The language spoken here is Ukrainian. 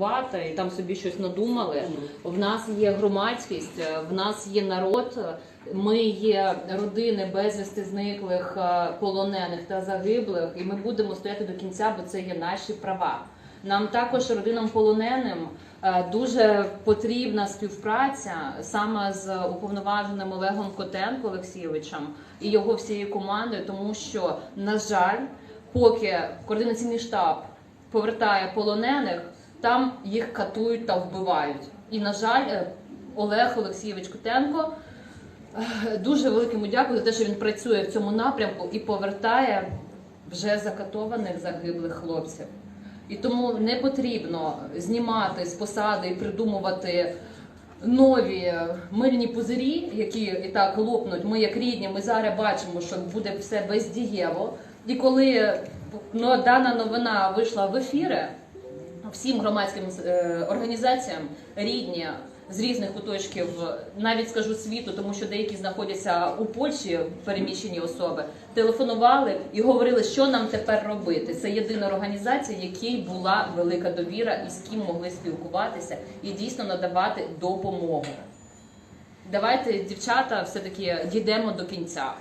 керувати і там собі щось надумали. В нас є громадськість, е, в нас є народ. Ми є родини безвісти зниклих, е, полонених та загиблих, і ми будемо стояти до кінця, бо це є наші права. Нам також родинам полоненим е, дуже потрібна співпраця саме з уповноваженим Олегом Котенко Олексійовичем і його всією командою, тому що на жаль, поки координаційний штаб повертає полонених, там їх катують та вбивають. І на жаль, е, Олег Олексійович Котенко. е, Дуже великому дякую за те, що він працює в цьому напрямку і повертає вже закатованих загиблих хлопців. І тому не потрібно знімати з посади і придумувати нові мильні пузирі, які і так лопнуть. Ми як рідні, ми зараз бачимо, що буде все бездієво. І коли ну, дана новина вийшла в ефіри, всім громадським е, організаціям рідні з різних куточків, навіть скажу світу, тому що деякі знаходяться у Польщі, переміщені особи, телефонували і говорили, що нам тепер робити. Це єдина організація, якій була велика довіра і з ким могли спілкуватися і дійсно надавати допомогу. Давайте, дівчата, все таки дійдемо до кінця.